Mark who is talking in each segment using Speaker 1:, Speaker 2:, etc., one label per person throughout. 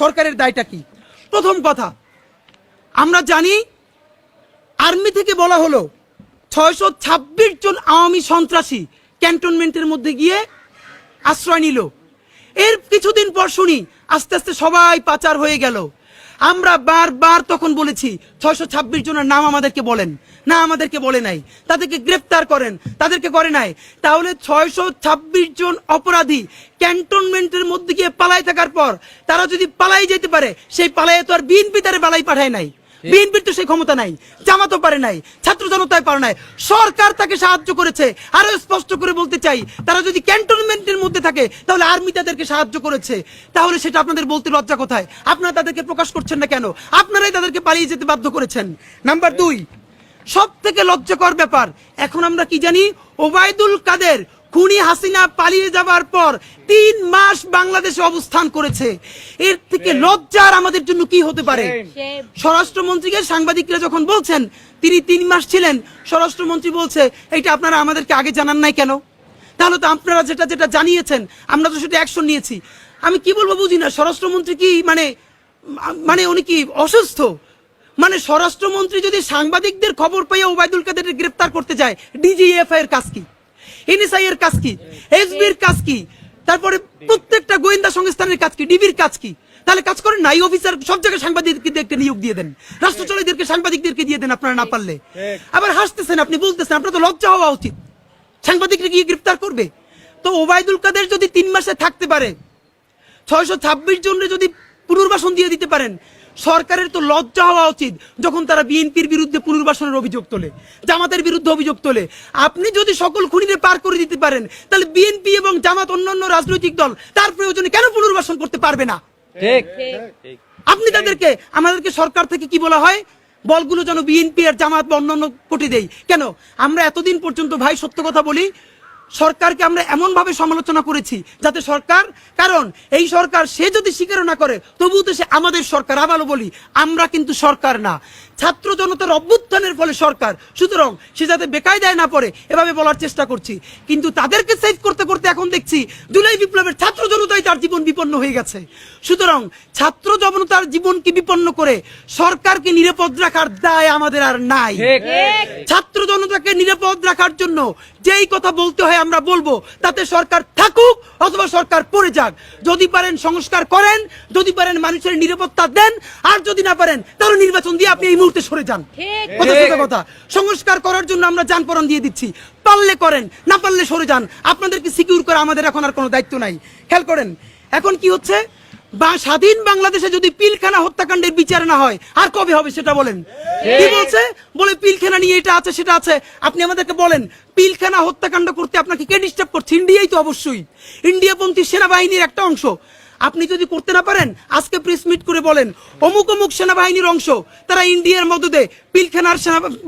Speaker 1: সরকারের দায়টা কি? প্রথম কথা, আমরা জানি আর্মি থেকে বলা হলো ছয়শো ছাব্বিশ জন আওয়ামী সন্ত্রাসী ক্যান্টনমেন্টের মধ্যে গিয়ে আশ্রয় নিল। এর কিছুদিন পর শুনি আস্তে আস্তে সবাই পাচার হয়ে গেল। আমরা বারবার তখন বলেছি, ছয়শো ছাব্বিশ জনের নাম আমাদেরকে বলেন। না, আমাদেরকে বলে নাই। তাদেরকে গ্রেফতার করেন। তাদেরকে করে নাই। তাহলে ছয়শো ছাব্বিশ জন অপরাধী ক্যান্টনমেন্টের মধ্যে গিয়ে পালাই থাকার পর, তারা যদি পালাই যেতে পারে, সেই পালাইয়ে তো আর বিএনপি তারা পালাই পাঠায় নাই। বিএনপির তো সেই ক্ষমতা নাই, জামাতও পারে নাই, ছাত্র জনতায় পারে নাই। সরকার তাকে সাহায্য করেছে, আরও স্পষ্ট করে বলতে চাই, তারা যদি ক্যান্টনমেন্টের মধ্যে থাকে, তাহলে আর্মি তাদেরকে সাহায্য করেছে। তাহলে সেটা আপনাদের বলতে লজ্জা কোথায়? আপনারা তাদেরকে প্রকাশ করছেন না কেন? আপনারাই তাদেরকে পালিয়ে যেতে বাধ্য করেছেন। নাম্বার দুই সব থেকে লজ্জাকর ব্যাপার, এখন আমরা কি জানি, ওবায়দুল কাদের খুনি হাসিনা পালিয়ে যাবার পর তিন মাস বাংলাদেশে অবস্থান করেছে। এর থেকে লজ্জার আমাদের জন্য কি হতে পারে? স্বরাষ্ট্রমন্ত্রীকে সাংবাদিকরা যখন বলছেন তিনি তিন মাস ছিলেন স্বরাষ্ট্রমন্ত্রী বলছে এটা আপনারা আমাদেরকে আগে জানান নাই কেন? তাহলে তো আপনারা যেটা যেটা জানিয়েছেন আমরা তো সেটা অ্যাকশন নিয়েছি। আমি কি বলব বুঝি না স্বরাষ্ট্রমন্ত্রী কি মানে মানে উনি কি অসুস্থ? মানে স্বরাষ্ট্রমন্ত্রী যদি সাংবাদিকদের খবর পেয়ে ওবায়দুল কাদেরকে গ্রেপ্তার করতে যায় ডিজিএফ এর কাজ কি? কাজ কি? এসবির কাজ কি? তারপরে প্রত্যেকটা গোয়েন্দা সংস্থানের কাজ কি? ডিবির কাজ কি? তাহলে কাজ করেন নাই অফিসার সব জায়গায় সাংবাদিকদেরকে নিয়োগ দিয়ে দেন। সাংবাদিকদেরকে দিয়ে দেন আপনারা না পারলে। আবার হাসতেছেন, আপনি বলতেছেন, আপনার তো লজ্জা হওয়া উচিত। সাংবাদিকরা গিয়ে গ্রেপ্তার করবে? তো ওবায়দুল কাদের যদি তিন মাসে থাকতে পারে, ছয়শো ছাব্বিশ জনের যদি পুনর্বাসন দিয়ে দিতে পারেন সরকারের তো লজ্জা হওয়া উচিত যখন তারা বিএনপির বিরুদ্ধে পুনর্বাসনের অভিযোগ তোলে জামাতের বিরুদ্ধে অভিযোগ তোলে। আপনি যদি সকল খুনিরে পার করে দিতে পারেন তাহলে বিএনপি এবং জামাত অন্যান্য রাজনৈতিক দল তার প্রয়োজনে কেন পুনর্বাসন করতে পারবে না? আপনি তাদেরকে আমাদেরকে সরকার থেকে কি বলা হয়? বলগুলো যেন বিএনপি আর জামাত বা অন্যান্য কোটি দেই কেন? আমরা এতদিন পর্যন্ত ভাই সত্য কথা বলি সরকারকে আমরা এমন ভাবে সমালোচনা করেছি যাতে সরকার কারণ এই সরকার সে যদি স্বীকার না করে তবুও তো সে আমাদের সরকার। আবারও বলি আমরা কিন্তু সরকার না। ছাত্র জনতার অভ্যুত্থানের ফলে সরকার। সুতরাং সে যাতে বেকায়দায় না পড়ে এভাবে বলার চেষ্টা করছি। কিন্তু তাদেরকে সেভ করতে করতে এখন দেখছি জুলাই বিপ্লবের ছাত্র জনতাই তার জীবন বিপন্ন হয়ে গেছে। সুতরাং ছাত্র জনতার জীবনকে বিপন্ন করে সরকারকে নিরাপদ রাখার দায় আমাদের আর নাই। ছাত্র জনতাকে নিরাপদ রাখার জন্য যেই কথা বলতে হয় আমরা বলব তাতে সরকার থাকুক অথবা সরকার পড়ে যাক। যদি পারেন সংস্কার করেন যদি পারেন মানুষের নিরাপত্তা দেন আর যদি না পারেন তাহলে নির্বাচন দিয়ে আপনি এই মুহূর্তে সরে যান। কথা কথা। সংস্কার করার জন্য আমরা যান পরন দিয়ে দিচ্ছি। পারলে করেন না পারলে সরে যান। আপনাদেরকে সিকিউর করা আমাদের এখন আর কোনো দায়িত্ব নাই। খেয়াল করেন এখন কি হচ্ছে? বা স্বাধীন বাংলাদেশে যদি পিলখানা হত্যাকাণ্ডের বিচার না হয় আর কবে হবে সেটা বলেন? কি বলছে? বলে পিলখানা নিয়ে এটা আছে সেটা আছে। আপনি আমাদেরকে বলেন পিলখানা হত্যাকাণ্ড করতে আপনাকে কে ডিস্টার্ব করছে? ইন্ডিয়াই তো অবশ্যই। ইন্ডিয়াপন্থী সেনাবাহিনীর একটা অংশ। আপনি যদি করতে না পারেন আজকে প্রেস মিট করে বলেন অমুক অমুক সেনাবাহিনীর অংশ তারা ইন্ডিয়ার মদদে পিলখানার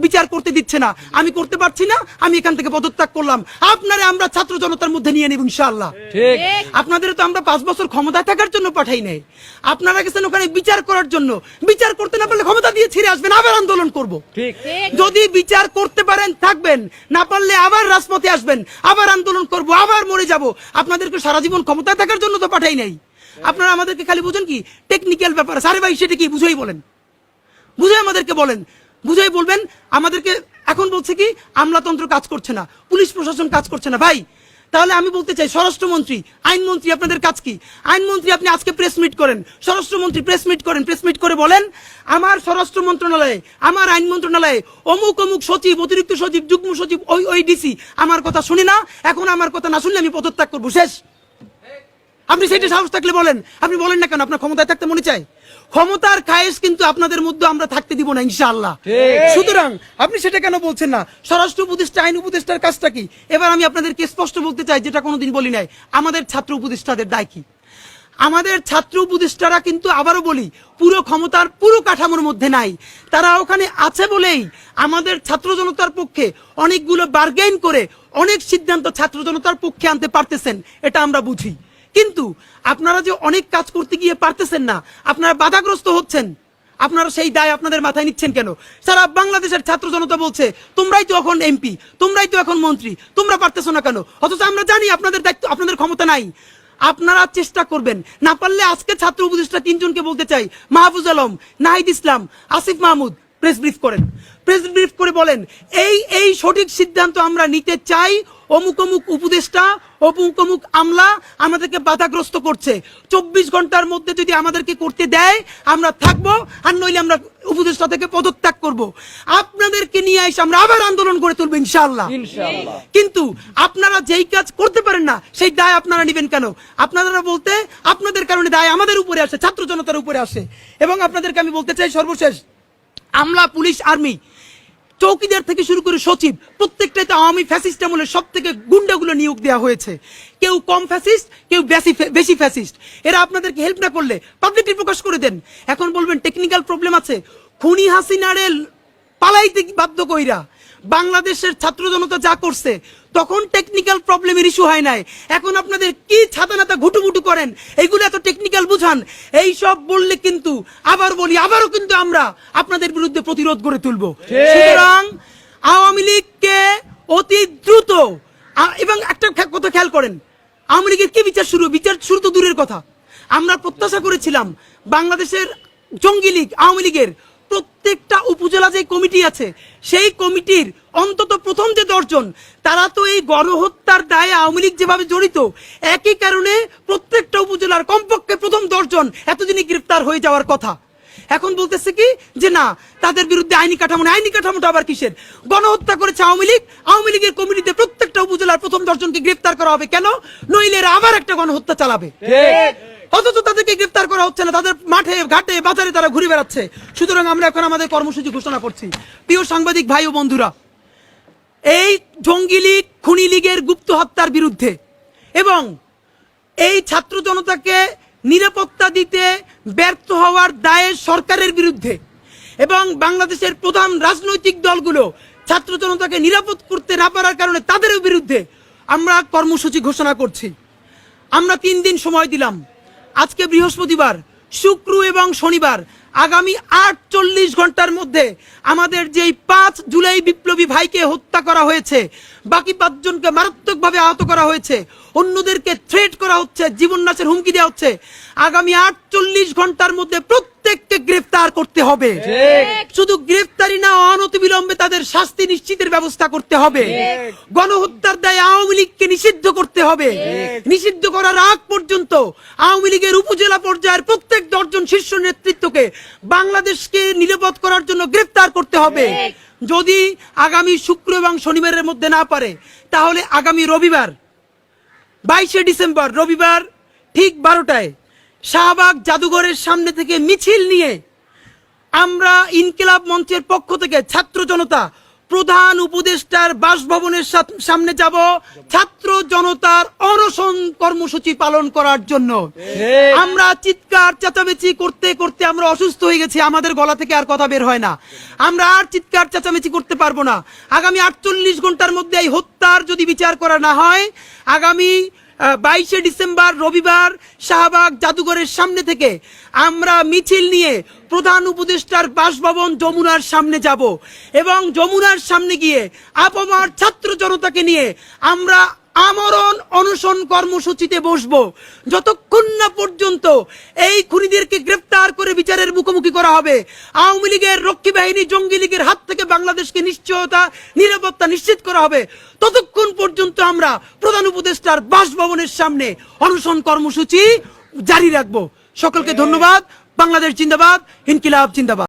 Speaker 1: বিচার করতে দিচ্ছে না। আমি করতে পারছি না আমি এখান থেকে পদত্যাগ করলাম। আপনারে আমরা ছাত্র জনতার মধ্যে নিয়ে নেব ইনশাআল্লাহ। আপনাদের তো আমরা পাঁচ বছর ক্ষমতায় থাকার জন্য পাঠাই নাই। আপনারা গেছেন ওখানে বিচার করার জন্য। বিচার করতে না পারলে ক্ষমতা দিয়ে ছেড়ে আসবেন আবার আন্দোলন করব।
Speaker 2: ঠিক।
Speaker 3: ঠিক।
Speaker 1: যদি বিচার করতে পারেন থাকবেন। না পারলে আবার রাজপথে আসবেন আবার আন্দোলন করব আবার মরে যাব। আপনাদেরকে সারা জীবন ক্ষমতায় থাকার জন্য তো পাঠাই নাই। আপনারা আমাদেরকে খালি বুঝেন কি? টেকনিক্যাল ব্যাপার সারে ভাই সেটা কি? বুঝেই বলেন। বুঝে আমাদেরকে বলেন। বুঝেই বলবেন, আমাদেরকে এখন বলছে কি, আমলাতন্ত্র কাজ করছে না, পুলিশ প্রশাসন কাজ করছে না। ভাই, তাহলে আমি বলতে চাই, স্বরাষ্ট্রমন্ত্রী, আইনমন্ত্রী আপনাদের কাজ কি? আইনমন্ত্রী আপনি আজকে প্রেস মিট করেন, স্বরাষ্ট্রমন্ত্রী প্রেস মিট করেন প্রেস মিট করে বলেন, আমার স্বরাষ্ট্র মন্ত্রণালয়ে, আমার আইন মন্ত্রণালয়ে অমুক অমুক সচিব, অতিরিক্ত সচিব, যুগ্ম সচিব, ওই ওই ডিসি আমার কথা শুনে না, এখন আমার কথা না শুনলে আমি পদত্যাগ করব, শেষ। আপনি সেটা সাহস থাকলে বলেন। আপনি বলেন না কেন? আপনার ক্ষমতায় থাকতে মনে চাই ক্ষমতার খায়েশ কিন্তু আপনাদের মধ্যে আমরা থাকতে দিব না ইনশাআল্লাহ। সুতরাং আপনি সেটা কেন বলছেন না? স্বরাষ্ট্র উপদেষ্টা আইন উপদেষ্টার কাজটা কি? এবার আমি আপনাদেরকে স্পষ্ট বলতে চাই যেটা কোনোদিন বলি নাই। আমাদের ছাত্র উপদেষ্টাদের দায় কি? আমাদের ছাত্র উপদেষ্টারা কিন্তু আবারও বলি পুরো ক্ষমতার পুরো কাঠামোর মধ্যে নাই। তারা ওখানে আছে বলেই আমাদের ছাত্র জনতার পক্ষে অনেকগুলো বার্গেন করে অনেক সিদ্ধান্ত ছাত্র জনতার পক্ষে আনতে পারতেছেন এটা আমরা বুঝি। কিন্তু আপনারা যে অনেক কাজ করতে গিয়ে পারতেছেন না, আপনারা বাধাগ্রস্ত হচ্ছেন। আপনারা সেই দায় আপনাদের মাথায় নিচ্ছেন কেন? সারা বাংলাদেশের ছাত্র জনতা বলছে, তোমরাই তো এখন এমপি, তোমরাই তো এখন মন্ত্রী, তোমরা পারতেছো না কেন? অথচ আমরা জানি আপনাদের দায়িত্ব, আপনাদের ক্ষমতা নাই। আপনারা চেষ্টা করবেন, না পারলে আজকে ছাত্র উপদেষ্টা তিনজনকে বলতে চাই, মাহফুজ আলম, নাহিদ ইসলাম, আসিফ মাহমুদ, প্রেস ব্রিফ করেন। প্রেস ব্রিফ করে বলেন এই এই সঠিক সিদ্ধান্ত আমরা নিতে চাই। অমুক অমুক উপদেষ্টা অমুক অমুক আমলা আমাদেরকে বাধাগ্রস্ত করছে। চব্বিশ ঘণ্টার মধ্যে যদি আমাদেরকে করতে দেয় আমরা থাকব আর নইলে আমরা উপদেষ্টা থেকে পদত্যাগ করব। আপনাদেরকে নিয়ে এসে আমরা আবার আন্দোলন করে তুলবো ইনশাআল্লাহ। কিন্তু আপনারা যেই কাজ করতে পারেন না সেই দায় আপনারা নেবেন কেন? আপনারা বলতে আপনাদের কারণে দায় আমাদের উপরে আসে ছাত্র জনতার উপরে আসে। এবং আপনাদেরকে আমি বলতে চাই সর্বশেষ আমলা পুলিশ আর্মি চৌকিদার থেকে শুরু করে সচিব প্রত্যেকটাতে আওয়ামী ফ্যাসিস্ট আমলের সব থেকে গুন্ডাগুলো নিয়োগ দেওয়া হয়েছে। কেউ কম ফ্যাসিস্ট, কেউ বেশি বেশি ফ্যাসিস্ট। এরা আপনাদেরকে হেল্প না করলে পাবলিকলি প্রকাশ করে দেন। এখন বলবেন টেকনিক্যাল প্রবলেম আছে। খুনি হাসিনারে পালাইতে বাধ্য কইরা বাংলাদেশের ছাত্র জনতা যা করছে তখন টেকনিক্যাল প্রবলেমের ইস্যু হয় নাই। এখন আপনাদের কি ছাতা নাতা ঘুটুমুটু করেন? এইগুলো এত টেকনিক্যাল বুঝান। এই সব বললে কিন্তু আবার বলি আবারও কিন্তু আমরা আপনাদের বিরুদ্ধে প্রতিরোধ গড়ে তুলবো। সুতরাং আওয়ামী লীগকে অতি দ্রুত এবং একটা কথা খেয়াল করেন আওয়ামী লীগের কি বিচার শুরু? বিচার শুরু তো দূরের কথা। আমরা প্রত্যাশা করেছিলাম বাংলাদেশের জঙ্গি লীগ আওয়ামী লীগের প্রত্যেকটা উপজেলা যে কমিটি আছে সেই কমিটির অন্তত প্রথম যে দশজন তারা তো এই গণহত্যার দায়ে আওয়ামী লীগ যেভাবে জড়িত একই কারণে প্রত্যেকটা উপজেলার কমপক্ষে প্রথম দশজন এতদিনই গ্রেফতার হয়ে যাওয়ার কথা। এখন বলতেছে কি যে না তাদের বিরুদ্ধে আইনি কাঠামো। আইনি কাঠামোটা আবার কিসের? গণহত্যা করেছে আওয়ামী লীগ। আওয়ামী লীগের কমিটিতে প্রত্যেকটা উপজেলার প্রথম দশজনকে গ্রেফতার করা হবে কেন? নইলে আবার একটা গণহত্যা চালাবে। অথচ তাদেরকে গ্রেফতার করা হচ্ছে না। তাদের মাঠে ঘাটে বাজারে তারা ঘুরে বেড়াচ্ছে। সুতরাং আমরা এখন আমাদের কর্মসূচি ঘোষণা করছি। প্রিয় সাংবাদিক ভাই ও বন্ধুরা এই জঙ্গি লীগ, খুনি লীগের গুপ্ত হত্যার বিরুদ্ধে। এবং এই ছাত্র জনতাকে নিরাপত্তা দিতে ব্যর্থ হওয়ার দায়ে সরকারের বিরুদ্ধে। এবং বাংলাদেশের প্রধান রাজনৈতিক দলগুলো ছাত্র জনতাকে নিরাপদ করতে না পারার কারণে তাদেরও বিরুদ্ধে আমরা কর্মসূচি ঘোষণা করছি। আমরা তিন দিন সময় দিলাম। আজকে বৃহস্পতিবার, শুক্র এবং শনিবার আগামী আটচল্লিশ ঘণ্টার মধ্যে আমাদের যেই পাঁচ জুলাই বিপ্লবী ভাইকে হত্যা করা হয়েছে বাকি পাঁচজনকে মারাত্মকভাবে আহত করা হয়েছে। অন্যদেরকে থ্রেট করা হচ্ছে জীবন নাশের হুমকি দেওয়া হচ্ছে। আগামী আটচল্লিশ ঘণ্টার মধ্যে প্রত্যেককে গ্রেফতার করতে হবে। শুধু গ্রেফতারি না অনতিবিলম্বে তাদের শাস্তি নিশ্চিতের ব্যবস্থা করতে হবে। গণহত্যার দায়ে আওয়ামী লীগকে নিষিদ্ধ করতে হবে। নিষিদ্ধ করার আগ পর্যন্ত আওয়ামী লীগের উপজেলা পর্যায়ের প্রত্যেক দশজন শীর্ষ নেতৃত্বকে বাংলাদেশকে নিরাপদ করার জন্য গ্রেফতার করতে হবে। যদি আগামী শুক্র এবং শনিবারের মধ্যে না পারে, তাহলে আগামী রবিবার, বাইশে ডিসেম্বর, রবিবার ঠিক বারোটায় শাহবাগ জাদুঘরের সামনে থেকে মিছিল নিয়ে আমরা ইনকিলাব মঞ্চের পক্ষ থেকে ছাত্র জনতা প্রধান উপদেষ্টার বাসভবনের সামনে যাব ছাত্র জনতার অনশন কর্মসূচি পালন করার জন্য। আমরা চিৎকার চেঁচামেচি করতে করতে আমরা অসুস্থ হয়ে গেছি আমাদের গলা থেকে আর কথা বের হয় না। আমরা আর চিৎকার চেঁচামেচি করতে পারব না। আগামী আটচল্লিশ ঘণ্টার মধ্যে এই হত্যার যদি বিচার করা না হয় আগামী বাইশে ডিসেম্বর, রবিবার শাহবাগ জাদুঘরের সামনে থেকে আমরা মিছিল নিয়ে প্রধান উপদেষ্টার বাসভবন যমুনার সামনে যাব এবং যমুনার সামনে গিয়ে আপমার ছাত্র জনতাকে নিয়ে আমরা আমরণ অনশন কর্মসূচিতে বসবো। যতক্ষণ না পর্যন্ত এই খুনিদেরকে গ্রেফতার করে বিচারের মুখোমুখি করা হবে, আওয়ামী লীগের রক্ষী বাহিনী, জঙ্গি লীগের হাত থেকে বাংলাদেশকে নিশ্চয়তা, নিরাপত্তা নিশ্চিত করা হবে। ততক্ষণ পর্যন্ত আমরা প্রধান উপদেষ্টার বাসভবনের সামনে অনশন কর্মসূচি জারি রাখব। সকলকে ধন্যবাদ। বাংলাদেশ জিন্দাবাদ, ইনকিলাব জিন্দাবাদ।